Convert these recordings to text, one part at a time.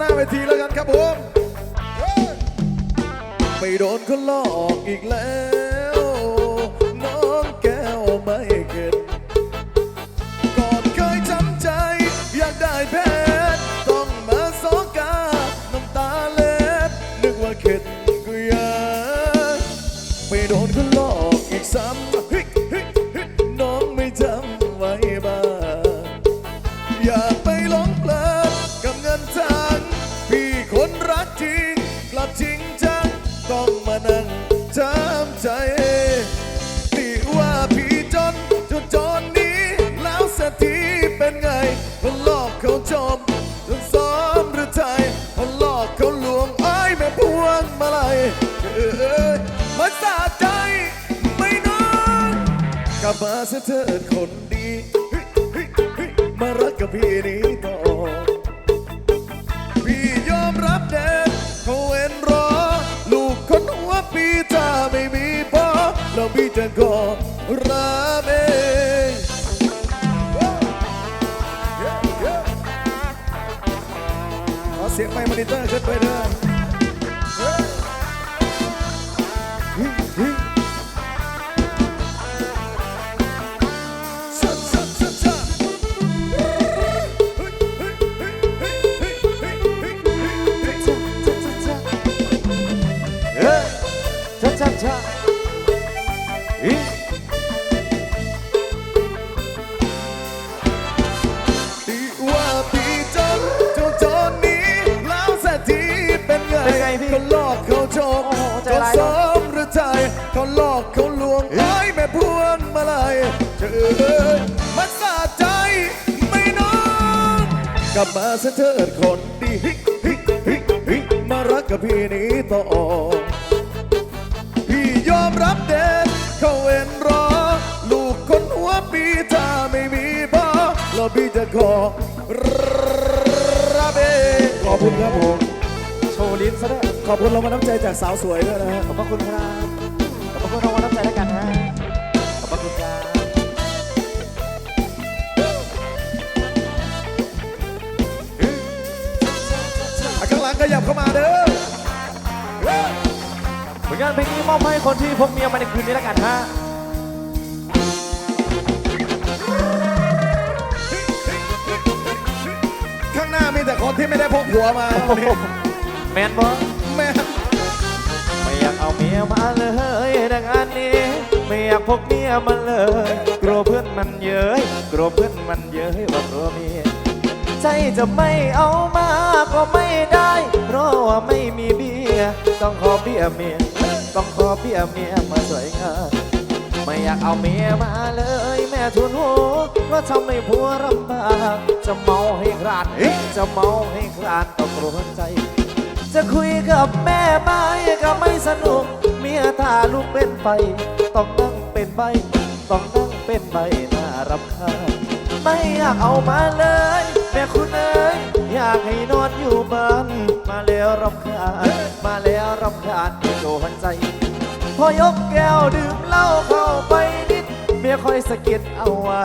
หน้าเวทีแล้วกันครับผมไม่โดนคนหลอกอีกแล้ว น้องแก้วไม่เก็ตก่อนเคยจำใจ อยากได้เพชรต้องมาสองกาน้ำตาเล็ดนึกว่าเข็ดก็ยากไม่โดนคนหลอกอีกซ้ำ เอ้ยมาสาใจไม่นอนกลับมาเสียเถิดคนดี มารักกับพี่นี้ต่อ พี่ยอมรับเด็ดเขาเอ็นรอ ลูกคนหัวพี่ถ้าไม่มีพ่อแล้วพี่จะขอรับเองขอเสียงไมค์มอนิเตอร์ขึ้นไป องขอบคุณครับผมโชว์ลิ้นซะด้วยขอบคุณรางวัลน้ำใจจากสาวสวยด้วยนะฮะขอบพระคุณครับ ขอบพระคุณรางวัลน้ำใจแล้วกันฮะขอบพระคุณครับอะข้างหลังขยับเข้ามาเด้อเฮ้ยผลงานเพลงนี้มอบให้คนที่พกเมียมาในคืนนี้แล้วกันฮะ ที่ไม่ได้พกผัวมาวันนี้แมนบอแม่ไม่อยากเอาเมียมาเลยดังอันนี้ ไม่อยากพกเมียมาเลย กลัวเพื่อนมันเย้ยกลัวเพื่อนมันเย้ยว่ากลัวเมียใจจะไม่เอามาก็ไม่ได้ เพราะว่าไม่มีเบียร์ต้องขอเบียร์เมีย ต้องขอเบียร์เมียมาสวยงาม ไม่อยากเอาเมียมาเลยแม่ทุนหัวเพราะทำให้ผัวลำบากจะเมาให้คลานจะเมาให้คลานต้องกลัวใจ จะคุยกับแม่ไม่ก็ไม่สนุก เมียถ้าลูกเป็นไป ต้องนั่งเป็นใบต้องนั่งเป็นใบน่ารำคาญไม่อยากเอามาเลย แม่คุณเอ้ยอยากให้นอนอยู่บ้านมาแล้วรำคาญมาแล้วรำคาญโดนใจ พอยกแก้วดื่มเหล้าเข้าไปนิด เมียคอยสะกิดเอาไว้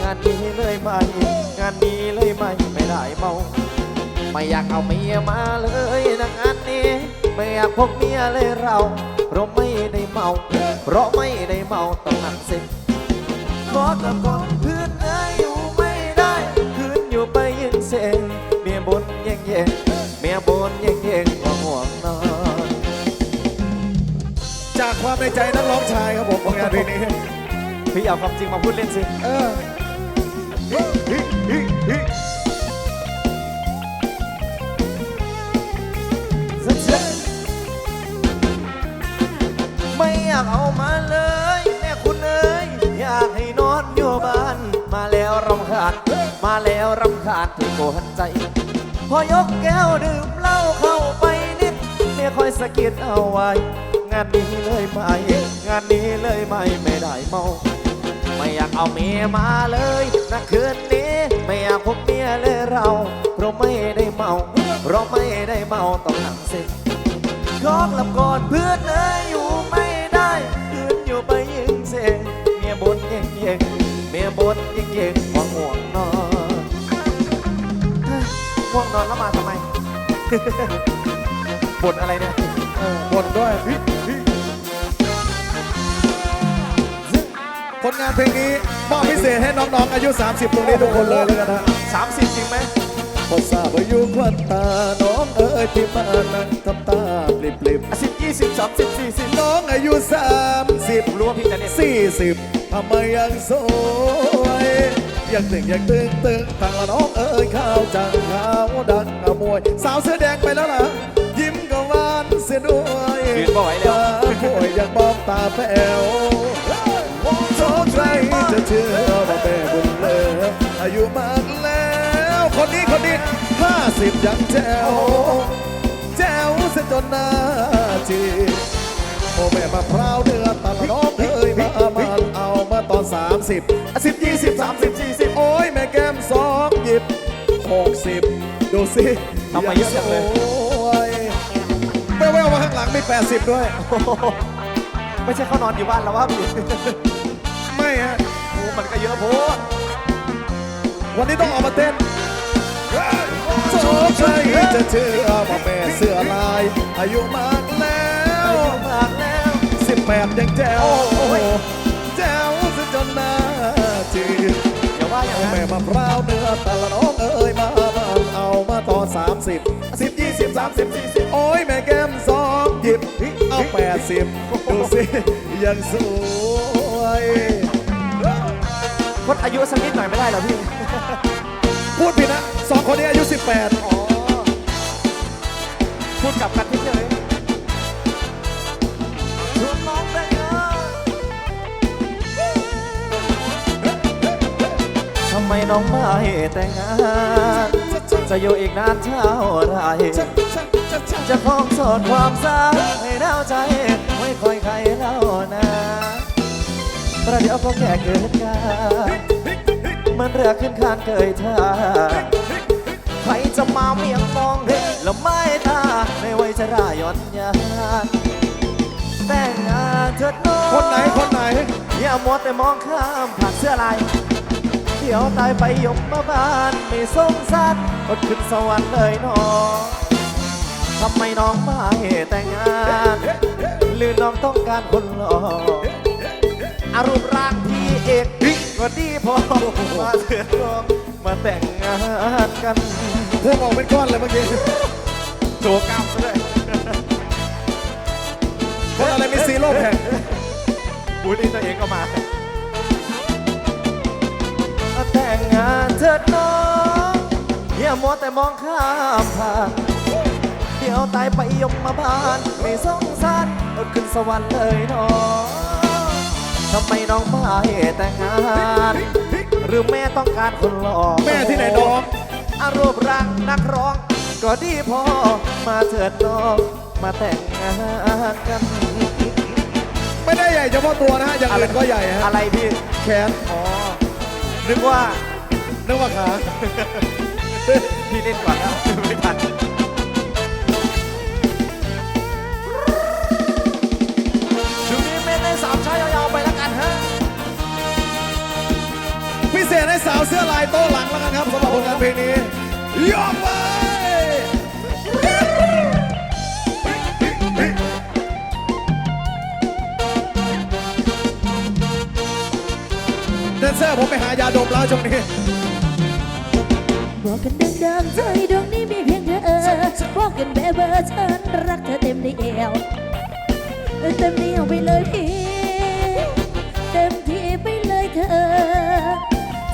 งานนี้เลยไม่งานนี้เลยไม่ไม่ได้เมาไม่อยากเอาเมียมาเลยนะงานนี้ ไม่อยากพกเมียเลยเราเพราะไม่ได้เมา เพราะไม่ได้เมาต้องนั่งเซ็ตขอตะกอนเพื่อน ความในใจนักร้องชายครับผมผลงานเพลงนี้ พี่เอาความจริงมาพูดเล่นสิ เออฮิฮิฮิฮิไม่อยากเอามาเลย แม่คุณเอ้ยอยากให้นอนอยู่บ้าน มาแล้วรำคาญมาแล้วรำคาญที่โกหันใจ พอยกแก้วดื่มเหล้าเข้าไปนิดเมียคอยสะกิดเอาไว้งานนี้เลยไหมงานนี้เลยไหมไม่ได้เมา ไม่อยากเอาเมียมาเลยนะคืนนี้ไม่อยากพบเมียเลยเรา เพราะไม่ได้เมาเพราะไม่ได้เมาต้องหนังเซ็ตขอกลับก่อนเพื่อนเอ้ยอยู่ไม่ได้คืนอยู่ไปยิงเสงเมียบนเย่งเย่งเมียบนเย่งเย่งว่าห่วงนอนเฮ้ยง่วงนอนแล้วมาทำไมบทอะไรเนี่ยบ่นด้วย ลงานเพลงนี้มอบพิเศษให้น้องๆอายุ 30 ตรงนี้ทุกคนเลยแล้วกันนะ30จริงไหมพอทราบว่าอยู่ควันตา น้องเอ๋ยที่มานั่งทำตาปลิบปลิบอะสิบยี่สิบสามสิบสี่สิบน้องอายุ30ผมรู้ว่าพี่จะเล่นสี่สิบทำไมยังสวยยังตึงยังตึงตึงทางละน้องเอ๋ยข้าวจังข้าวดังขโมยสาวเสื้อแดงไปแล้วล่ะ ยิ้มก็หวานเสียด้วยยืนบ่ไหวแล้ว ตาป่วยยังมองตาแป๋ว โชคใครจะเชื่อว่าแม่บุญเหลออายุมากแล้ว คนนี้คนนี้ห้าสิบยังแจ๋วแจ๋วเสียจนหน้าจีโอ้แม่มะพร้าวเนื้อตะละน้องเอ้ยมามันเอามาตอนสามสิบสิบยี่สิบสามสิบสี่สิบโอ้ยแม่แก้มสองหยิบหกสิบดูสิทำมาเยอะจังเลยแววๆมาข้างหลังมีแปดสิบด้วย ไม่ใช่เขานอนอยู่บ้านแล้วว่าพี่ ไม่ฮะโอ้มันก็เยอะโพดวันนี้ต้องออกมาเต้นโชคชัยจะเชื่อว่าแม่เสื้อลาย อายุมากแล้วอายุมากแล้วสิบแปดยังแจ๋วโอ้ยแจ๋วซะจนหน้าจืดอย่าว่าอย่างนั้นแม่มะพร้าวเนื้อตะละน้องเอ้ยมามาเอามาตอนสามสิบสิบยี่สิบสามสิบสี่สิบโอ้ยแม่แก้มสองหยิบเอาแปดสิบดูสิยังสวย คนอายุสักนิดหน่อยไม่ได้เหรอพี่ พูดผิดนะสองคนนี้อายุสิบแปดอ๋อ พูดกลับกันเฉยชวนน้องแต่งงานทำไมน้องไม่แต่งงาน จะอยู่อีกนานเท่าไหรจะคล้องโสดความสาวให้เดาใจ ไม่ค่อยใครเล่านะ ประเดี๋ยวก็แก่เกิดการมันเรือขึ้นคานเกยท่าใครจะมาเมียงมองเห็นแล้วไม่ตาไม่ไว้จะร่ายอนยานแต่งงานเถิดน้องคนไหนคนไหนอย่ามัวแต่มองข้ามผ่านเสื้อลายเดี๋ยวตายไปยกมาบ้านไม่สงสารอดขึ้นสวรรค์เลยน้องทำไมน้องไม่แต่งงาน หรือน้องต้องการคนหล่อ อารมณ์ร่างพี่เอกก็ดีพอมาเถิดน้องมาแต่งงานกันพวกออกเป็นก้อนเลยเมื่อกี้โชว์กล้ามซะด้วยคนอะไรมีซีโร่แผ่นบูลลี่ตัวเองก็มา แต่งงานเถิดน้องอย่ามัวแต่มองข้ามผ่านเดี๋ยวตายไปยกมาบ้าน ไม่สงสารอดขึ้นสวรรค์เลยน้อง ทำไมน้องไม่แต่งงาน หรือแม่ต้องการคนหล่อแม่ที่ไหนน้องอารมณ์รังนักร้อง ก็ดีพอมาเถิดน้องมาแต่งงานกัน ไม่ได้ใหญ่เฉพาะตัวนะฮะอย่างอื่นก็ใหญ่ฮะอะไรพี่แขนอ๋อนึกว่านึกว่าขาพี่เล่นก่อนแล้วไม่ทัน โต๊ะหลังแล้วกันครับสำหรับผลงานเพลงนี้ยอมไปแดนเซอร์ผมไปหายาดมแล้วช่วงนี้บอกกันดังๆใจดวงนี้มีเพียงเธอบอกกันแบบเบอร์ฉันรักเธอเต็มเดียวเต็มเดียวไปเลยพี่ เต็มที่ไปเลยเธอ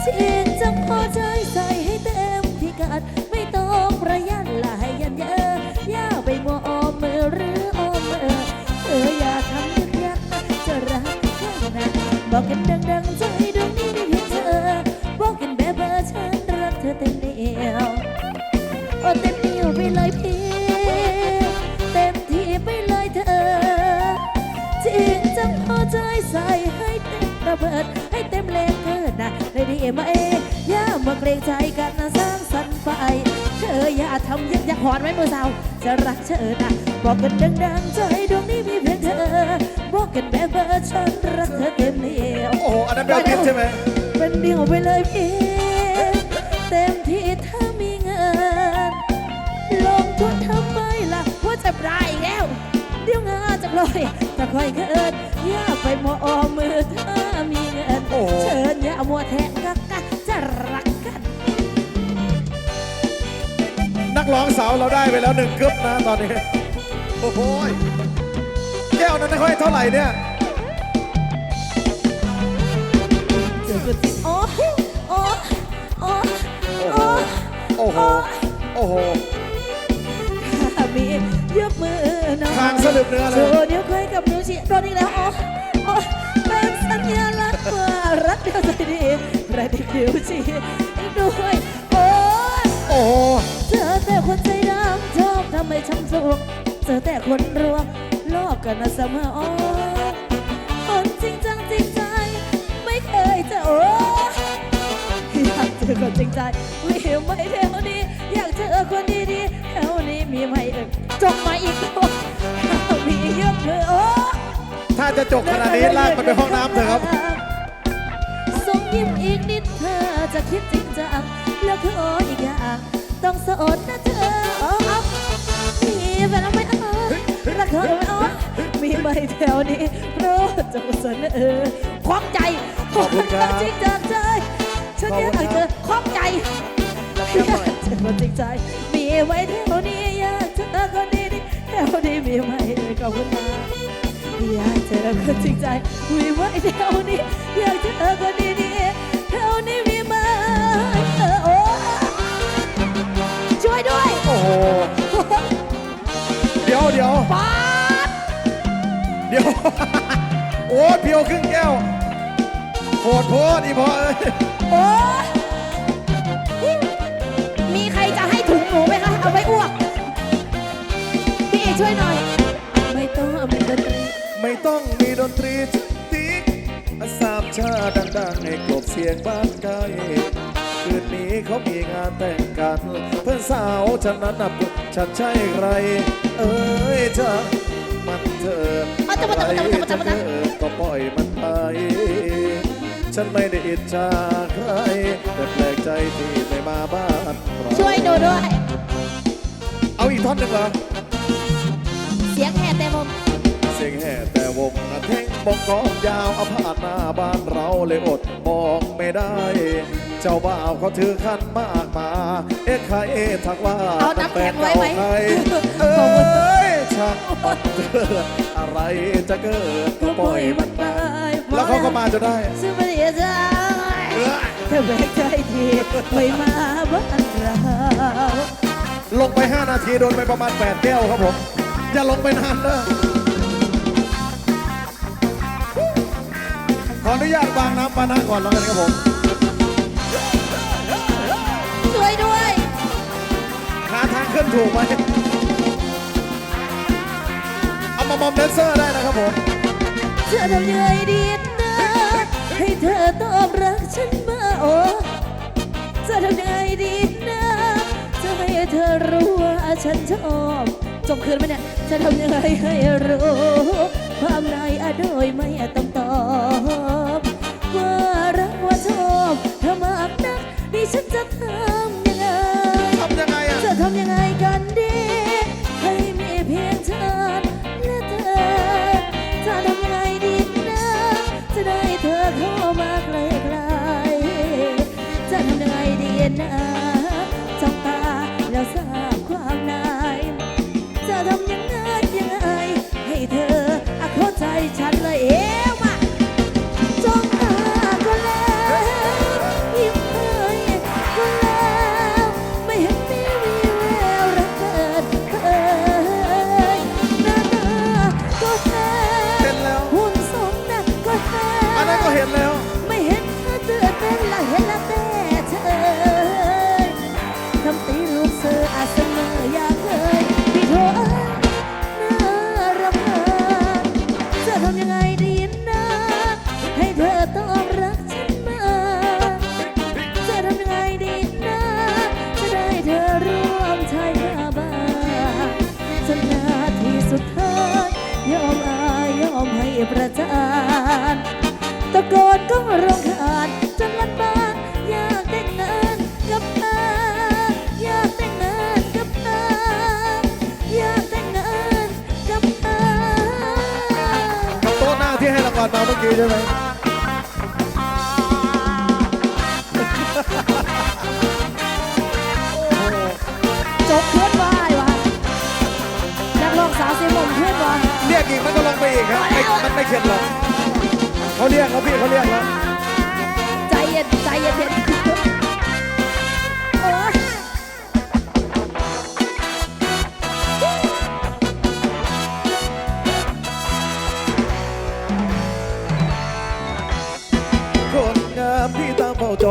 ชินจังพอใจใส่ให้เต็มที่กัด ไม่ต้องประหยัดหลายยันเยอะย่าไปมัวออมมือหรือออมมือเธออย่าทำนึกยักจะรักแค่ไหนบอกกันดังๆใจดวงนี้ไมีเพียงเธอ บอกกันแบบเบอร์ฉันรักเธอเต็มเดียวโอ้เต็มที่ไปเลยพี่เต็มที่ไปเลยเธอจริงจังพอใจใส่ให้เต็มระเบิดให้เต็มแรงเธอนะ ได้ดีไหมอย่ามาเกรงใจกันนะสร้างสรรค์ไปเธออย่าทำยึกยักหอนไว้มือสาวจะรักเธอนะบอกกันดังๆใจดวงนี้มีเพียงเธอ บอกกันแบบว่าฉันรักเธอเต็มเหนียวโอ้โหอันนั้นแบบพิษใช่ไหมเป็นเดียวไปเลยพี่เต็มที่ถ้ามีเงินลงทุนทเดี๋ยวงาจะลอยจะค่อยเกินอย่าไปมองมือเธอมี เงินโอ้โหเชิญอย่ามัวแทงกักกันจะรักกัน นักร้องสาวเราได้ไปแล้วหนึ่งกึ๊บนะตอนนี้ โอ้โหยแก้วนั้นไม่ค่อยเท่าไหร่เนี่ยเจอกันโอ้โอ้โอ้โอ้โห โอ้โหโอ้โหมียกมือหน่อยทางสลึบเนื้อเลย โชว์นิ้วก้อยกับนิ้วชี้โดนอีกแล้วโอ้ เดียวใจดีประดิษฐ์นิ้วชีอีกด้วย โอ้ยโอ้เจอแต่คนใจดำชอบทำให้ช้ำสุกเจอแต่คนรวงลอกกันมาเสมออ๋อคนจริงจังจริงใจ ไม่เคยจะโอ้อยากเจอคนจริงใจมีไหมแถวนี้อยากเจอคนดีๆแถวนี้มีไหมเอ่ยจงมาอีกตัวมีเยกมือโอ้ถ้าจะจบขนาดนี้ลากมันไปห้องน้ำเถอะครับ ยิ้มอีกนิดเธอจะคิดจริงจังแล้วขออีกอย่างต้องโสดนะเธออ๋ออ๋อมีแฟนแล้วไหมอ๋อรักเธอไหมอ๋อมีไหมแถวนี้โปรดจงเสนอความใจขอบคุณครับจริงจากใจฉันอยากเจอความใจอยากเจอคนจริงใจมีไหมแถวนี้อยากเจอคนดีๆแถวนี้มีไหมขอบคุณมากอยากเจอคนจริงใจมีไหมแถวนี้อยากเจอคนดี ๆแถวนี้มีไหมเออโอ้ช่วยด้วยโอ้โหเดี๋ยวเดี๋ยวป๊าดเดี๋ยว โอ้ยเพียวครึ่งแก้วโหดโพดอีพอเอ้ยโอ้มีใครจะให้ถุงหนูไหมคะ เอาไว้อ้วก พี่เอช่วยหน่อย ไม่ต้องมีดนตรี ไม่ต้องมีดนตรีติ๊กสาม ชาดังๆให้กลบเสียงบ้านไกลคืนนี้เขามีงานแต่งกันเพื่อนสาวฉันนั้นนับฉันใช่ใคร เอ้ยจ้ามันเถิดอะมาอะไรจะเกิดก็ปล่อยมันไป ฉันไม่ได้อิจฉาใครแต่แปลกใจที่ไม่มาบ้านเราช่วยดูด้วย เอาอีกท่อนหนึ่งเหรอ เสียงแห่แต่ผมเสียงแห่แต่วงนะเท่ บงกองยาวอาผ่านหน้าบ้านเราเลยอดมองไม่ได้ เจ้าบ่าวเขาถือขันมากมา เอ๊ะใครเอ๊ะทักว่าเอาน้ำแข็งไว้ไหมใครเอ้ยช่างมันเกิดอะไรจะเกิดก็ปล่อยมันไปแล้วเขาก็มาจนได้ซึ่งไม่ได้ใจเธอแบกใจทีไม่มาบ้านเราลงไป 5 นาทีโดนไปประมาณ 8 แก้วครับผม อย่าลงไปนานเด้อ ออนุญาตวางน้ำปานะก่อนแล้วกันครับผมช่วยด้วย หาทางขึ้นถูกไหมเอามามอมแดนเซอร์ได้นะครับผมเธอทำยังไงดีนะให้เธอตอบรักฉันมาโอ้จะทำยังไงดีนะจะให้เธอรู้ว่าฉันชอบจบคืนไหมเนี่ยจะทำยังไงให้รู้ความในอะโดยไม่ต้อง อดมาเมื่อกี้ใช่ไหมจบเพื่อนวายวะนักร้องสาวเสียงหม่อมเพื่อนวะเรียกอีกมันก็ลงไปอีกครับไม่มันไม่เข็ดหรอกเขาเรียกเขาพี่เขาเรียกแล้วใจเย็นใจเย็นเย็น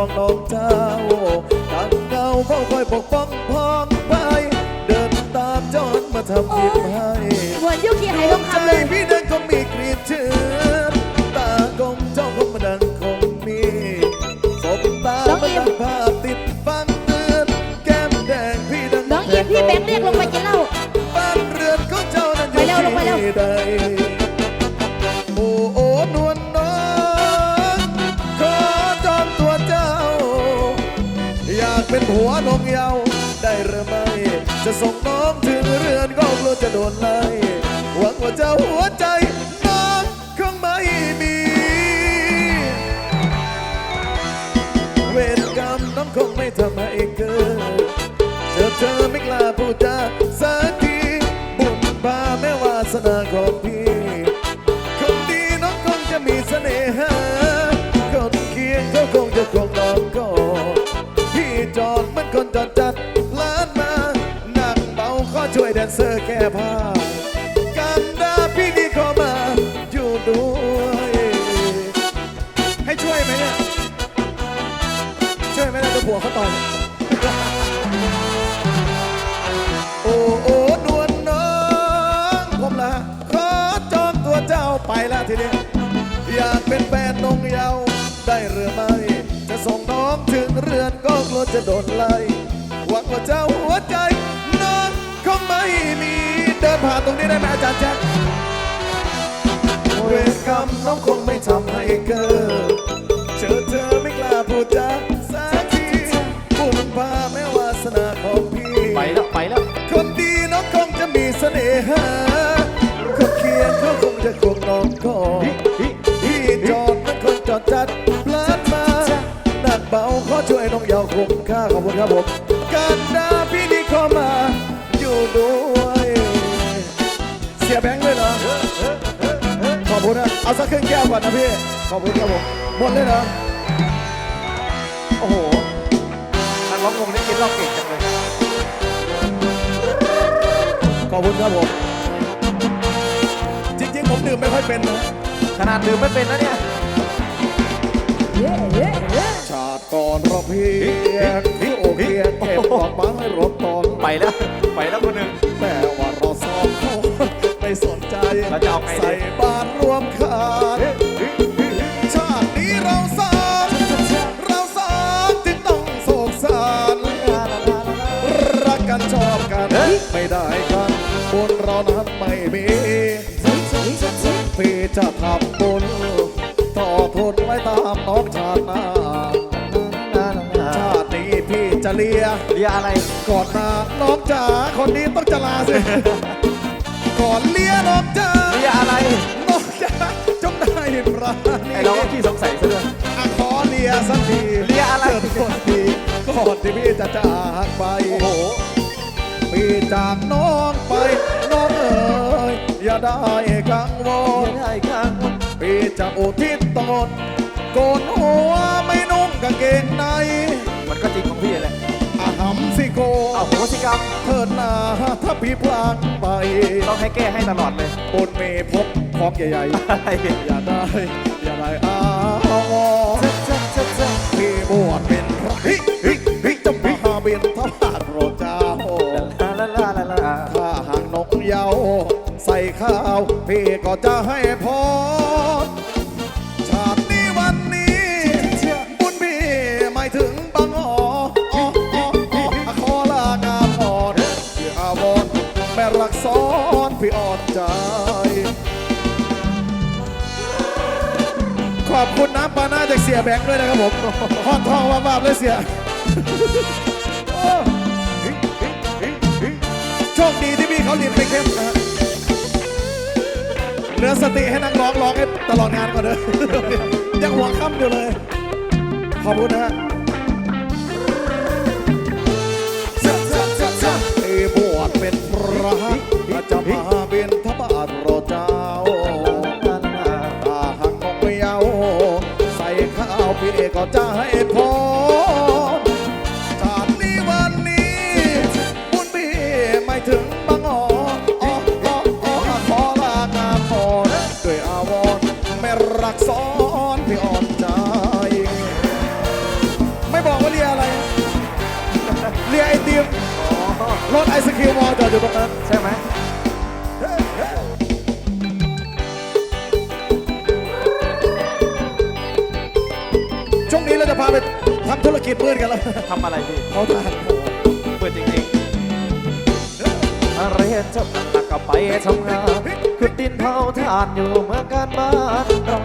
องน้องเจ้าตั้งเงาเฝ้าคอยปกป้องพ้องไป เดินตามจอนมาทำผิดให้เหมือนยุคีไฮทองใจคำเลยพี่นั้นคงมีกรีดเชือนตากลมจ้องคงมาดังคงมีสบตามาดังภาพติดฟังเตือนแก้มแดงพี่ดังน้องอิมพี่แบงค์ จะโดนไล่หวังว่าจะหัวใจน้องคงไม่มี เวรกรรมน้องคงไม่ทำให้เกิดเจอเธอไม่กล้าพูดจาสักทีบุญบาแม้วาสนาของพี่ ดนเซอร์แก้ผ้ากันดาพี่ดีเขอมาอยู่ด้วย ให้ช่วยไหมเนี่ย ช่วยไหมล่ะตัวผัวเขาต่อยโอ้โอ้นวลน้องผมละขอจองตัวเจ้าไปละทีนี้อยากเป็นแฟนนงเยาวได้หรือไม่ จะส่งน้องถึงเรือนก็กลัวจะโดนไล่หวังว่าเจ้าหัวใจ ไม่มีเดินผ่านตรงนี้ได้ไหมอาจารย์แจ็คเวรกรรมน้องคงไม่ทำให้เกิดเจอเธอไม่กล้าพูดจาสักทีบุญพาแม้วาสนาของพี่ ไปแล้วไปแล้ว คนดีน้องคงจะมีเสน่หาคนเคียงเขาคงจะควงน้องก่อนพี่จอดมันคนจอดจัดพลาดมาหนักเบาขอช่วยน้องยาวคุ้มค่าขอบคุณครับผม วก่อนนะพี่ ขอบคุณครับผมหมดเลยเหรอ โอ้โหนักร้องวงนี้กินเหล้าเก่งจังเลย ขอบคุณครับผม จริงๆ ผมดื่มไม่ค่อยเป็นนะขนาดดื่มไม่เป็นนะเนี่ยเย้เย้เย้ชาติก่อนเราเพียงที่โอเคเก็บดอกไม้รถตอน ไปแล้ว จะเลียเรียอะไร ก่อนหน้าน้องจ๋าคนนี้ต้องจะลาสิก่อนเลียน้องจ๋าเรียอะไร น้องจ๋าจงได้ปราณีไอเราก็ขี้สงสัยซะด้วยอะขอเลียสักทีเลียอะไร เจอคนดีก่อนที่พี่จะจากไปโอ้โหพี่จากน้องไปน้องเอ๋ยอย่าได้กังวลไม่ได้ข้างพี่จะอุทิศตนโกนหัวไม่นุ่งกางเกงใน มันก็จริงของพี่แหละอาหัม สิโกเอาโหสิกรรมเถิดหนาถ้าพี่พลางไปต้องให้แก้ให้ตลอดเลยบนเมพบพร้อมใหญ่อะไรๆอย่าได้ อย่าได้อาวรพี่บวชเป็นพระฮิฮิฮิจะมาบินทบาทโปรดเจ้าลาลาลาลาลาถ้าหางนกเหยาใส่ข้าว พี่ก็จะให้พร แม่รักซ้อนพี่อ่อนใจ ขอบคุณน้ำปาน้าจากเสียแบงค์ด้วยนะครับผมหอดทองมาบาบเลยเสียโชคดีที่พี่เขาเรียนไปเข้มนะเหลือสติให้นักร้องร้องให้ตลอดงานก่อนเด้อยังหัวค่ำอยู่เลย ขอบคุณนะฮะ เอกก็จะให้พรจากนี้วันนี้บุญพี่ไม่ถึงบางอ้ออ้ออ้ออ้อขอลางานพรด้วยอาวรณ์ไม่รักซ้อนพี่อ่อนใจ ไม่บอกว่าเรียอะไร เรียไอติมรถไอศครีมมอจอดอยู่ตรงนั้นใช่ไหม ทำธุรกิจมืดกันแล้วทำอะไรพี่เขาทานเปิดจริงๆเรียนจบหนักก็ไปทำงานขุดดินเผาถ่านอยู่เมื่อการบ้านเรา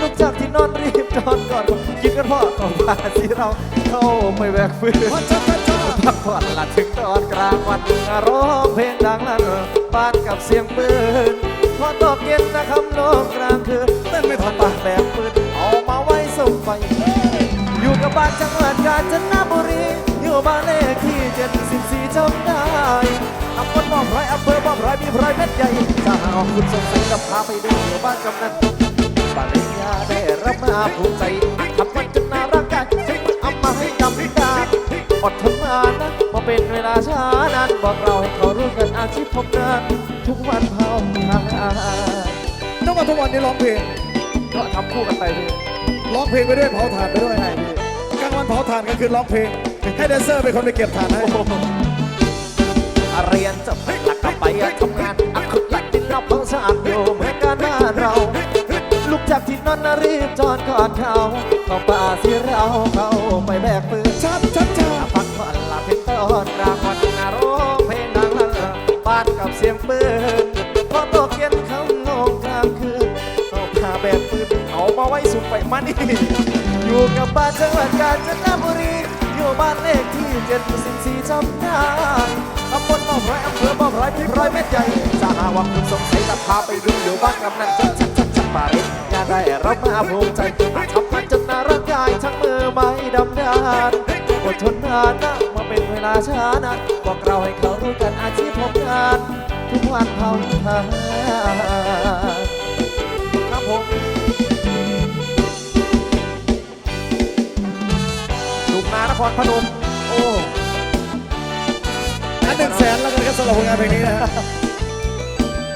ลุกจากที่นอนรีบนอนก่อนกินกันพ่อของพาสิเราเข้าไม่แบกฟื้นพัชชาชาพักผ่อนละถึงตอนกลางวันร้องเพลงดังลั่นปานกับเสียงปืนพอตกเย็นนะคำโลกกลางคืนเต้นไม่ทันปากแบบปืน บบ้านจังหวัดกาญจนบุรีอยู่บ้านเลขที่74จำได้ตำบลบ่อพร้อยอำเภอบ่อพร้อยมีพร้อยเม็ดใหญ่ถ้าหากคุณสงสัยจะพาไปดูอยู่บ้านกำนันปริญญาได้รับมาภูมิใจทำมันจนน่ารักกันถึงเอามาให้กำดานอดทนมานะมาเป็นเวลาช้านานบอกเราให้เขารู้กันอาชีพผมงานทุกวันเผาทางอาต้องมาทุกวันนี้ร้องเพลงก็ทำคู่กันไปพี่ร้องเพลงไปด้วยเผาถ่านไปด้วยใช่พี่กลางวัน เผาถ่านกลางคืนร้องเพลง ให้แดนเซอร์เป็นคนไปเก็บถ่านให้เรียนจบหลักกลับไปทำงานอักขุดหลักดินเราเพิ่งสะอาดอยู่เหมือนกันบ้านเรา ลุกจากที่นอนนะรีบจอดก่อนเขาเข้าป่าสิเราเข้าไปแบกปืนชัดชัดชัดพักผ่อนหลับเป็นต้นกลางวันนาร้องเพลงดังลั่นปานกับเสียงปืนพอตกเย็นเขาลงกลางคืนเอาผ้าแบกปืนเอามาไว้สุดไปมานี่ อยู่กับบ้านจังหวัดกาญจนบุรี อยู่บ้านเลขที่เจ็ดสิบสี่จำได้ตำบลบ่อพร้อยอำเภอบ่อพร้อยที่ร้อยเม็ดใหญ่จะหาว่าคุณสงสัยจะพาไปดูอยู่บ้านกำนันจัดจัดจัดจัดมาเลยงานได้รับมาภูมิใจทำมันจนน่ารักกายทั้งมือไม้ดำดานอดทนนานนะมาเป็นเวลาช้านานบอกเราให้เขารู้กันอาชีพผมงาน ทุกวันเผาทานครับผม ลุกนานครพนม โอ้อันหนึ่งแสนแล้วกันครับสำหรับผลงานเพลงนี้นะ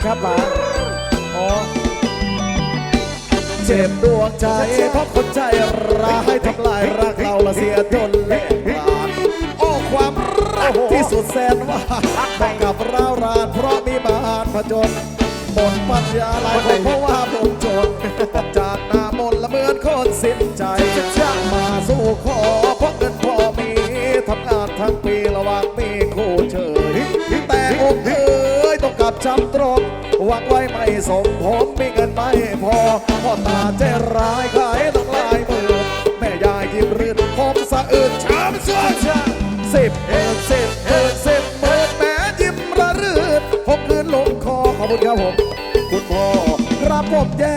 ครับหลาอ๋อเจ็บดวงใจเพราะคนใจร้ายทำลายรักเราละเสียจนเละลานโอ้ความรักที่สุดแสนว่าต้องกับเราวรานเพราะมีบานผจญหมดปัญญาหลายคนเพราะว่าผมจนจากหน้ามนละเหมือนคนสิ้นใจจะมาสู้ขอ สมผมมีเงินไม่พอพ่อตาใจร้ายขายต้องลายมือแม่ยายยิ้มรื่นผมสะอื่นชามสวนสิบเอ็ดสิบเอ็ดสิบเปิดแม่ยิ้มระรื่นผมคืนลงคอขอบคุณครับผม คุณพ่อครับผมแย่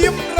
แม้